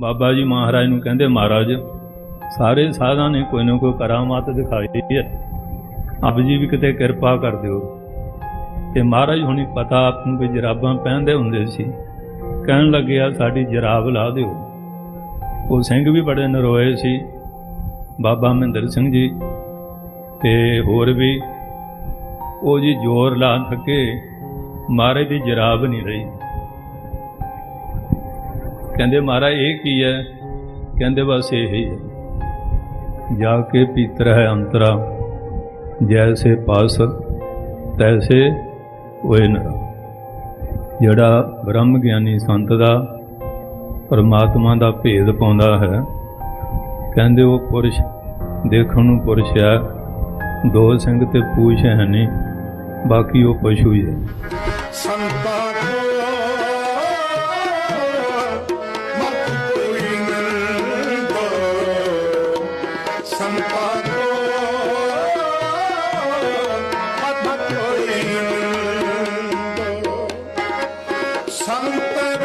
ਬਾਬਾ ਜੀ ਮਹਾਰਾਜ ਨੂੰ ਕਹਿੰਦੇ, ਮਹਾਰਾਜ, ਸਾਰੇ ਸਾਧਾਂ ਨੇ ਕੋਈ ਨਾ ਕੋਈ ਕਰਾਮਾਤ ਦਿਖਾਈ ਹੈ। ਆਪ ਜੀ ਵੀ ਕਿਤੇ ਕਿਰਪਾ ਕਰ ਦਿਓ। ਤੇ ਮਹਾਰਾਜ ਹੁਣੀ ਪਤਾ ਆਪ ਨੂੰ ਵੀ ਜਰਾਬਾਂ ਪਹਿਨਦੇ ਹੁੰਦੇ ਸੀ। ਕਹਿਣ ਲੱਗਿਆ ਸਾਡੀ ਜਰਾਬ ਲਾ ਦਿਓ। ਉਹ ਸਿੰਘ ਵੀ ਬੜੇ ਨਰੋਏ ਸੀ, ਬਾਬਾ ਮਹਿੰਦਰ ਸਿੰਘ ਜੀ ਤੇ ਹੋਰ ਵੀ। ਉਹ ਜੀ ਜ਼ੋਰ ਲਾ ਥੱਕੇ, ਮਹਾਰਾਜ ਦੀ ਜਰਾਬ ਨਹੀਂ ਰਹੀ। ਕਹਿੰਦੇ ਮਹਾਰਾਜ, ਇਹ ਕੀ ਹੈ? ਕਹਿੰਦੇ ਬਸ ਇਹ ਹੀ ਹੈ। ਜਾ ਕੇ ਪੀਤਰ ਹੈ ਅੰਤਰਾ, ਜੈਸੇ ਪਾਸ ਤੈਸੇ ਹੋਏ ਨਾ ਜਿਹੜਾ ਬ੍ਰਹਮ ਗਿਆਨੀ ਸੰਤ ਦਾ ਪਰਮਾਤਮਾ ਦਾ ਭੇਦ ਪਾਉਂਦਾ ਹੈ, ਕਹਿੰਦੇ ਉਹ ਪੁਰਸ਼, ਦੇਖਣ ਨੂੰ ਪੁਰਸ਼ ਹੈ, ਦੋ ਸਿੰਘ ਤੇ ਪੂਛ ਹੈ ਨਹੀਂ, ਬਾਕੀ ਉਹ ਪਸ਼ੂ ਹੀ ਹੈ। ਸੰਤਾਂ ਕੋ ਸੰਤ